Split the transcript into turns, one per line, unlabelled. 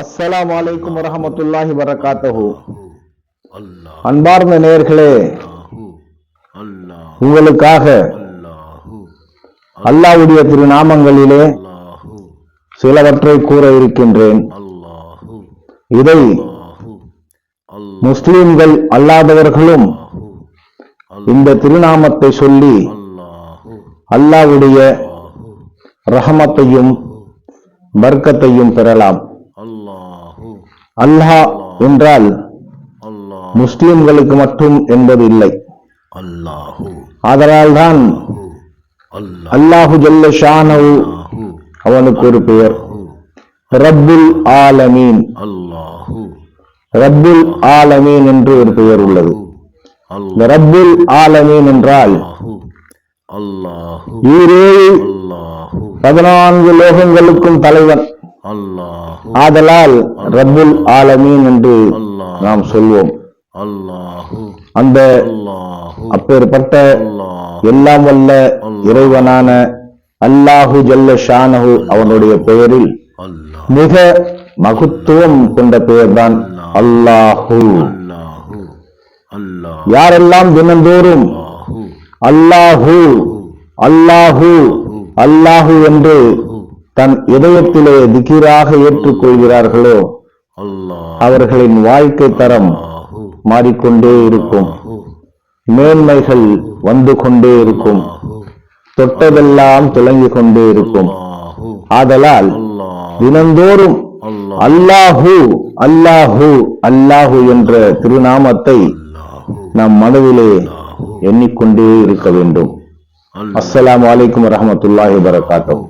அஸ்ஸலாமு அலைக்கும் வரஹமத்துல்லாஹி வரகாத்தஹு. அன்பார்ந்த
அல்லாஹ்.
உங்களுக்காக
அல்லாஹு.
அல்லாஹ்வுடைய திருநாமங்களிலே சிலவற்றை கூற இருக்கின்றேன். இதை முஸ்லிம்கள் அல்லாதவர்களும் இந்த திருநாமத்தை சொல்லி
அல்லாஹு.
அல்லாஹ்வுடைய ரஹமத்தையும் பர்க்கத்தையும் பெறலாம்.
அல்லாஹு
என்றால் முஸ்லிம்களுக்கு மட்டும் என்பது இல்லை.
அல்லாஹு.
அதனால்தான்
அல்லாஹு.
ஜல்ல ஷானவு அவனுக்கு ஒரு பெயர். ரப்புல் ஆலமீன்.
அல்லாஹு.
ரப்புல் ஆலமீன் என்று ஒரு பெயர் உள்ளது. ரப்புல் ஆலமீன் என்றால் பதினான்கு லோகங்களுக்கும் தலைவன். ஆதலால் ரப்புல் ஆலமீன் என்று நாம் சொல்வோம். அந்த அப்பேற்பட்ட எல்லாம் வல்ல இறைவனான அல்லாஹு ஜல்ல ஷானஹு அவனுடைய பெயரில் மிக மகத்துவம் கொண்ட பெயர்தான் அல்லாஹு. யாரெல்லாம் தினந்தோறும்
அல்லாஹு.
அல்லாஹு அல்லாஹு என்று தன் இதயத்திலே திகிராக ஏற்றுக்கொள்கிறார்களோ அவர்களின் வாழ்க்கை தரம் மாறிக்கொண்டே இருக்கும். மேன்மைகள் வந்து கொண்டே இருக்கும். தொட்டதெல்லாம் துலங்கிக் கொண்டே இருக்கும். ஆதலால் தினந்தோறும்
அல்லாஹ்.
அல்லாஹு அல்லாஹு என்ற திருநாமத்தை நம் மனதிலே எண்ணிக்கொண்டே இருக்க வேண்டும்.
அல்லாஹ்.
அஸ்ஸலாமு அலைக்கும் வரஹ்மத்துல்லாஹி வபரகாத்துஹு.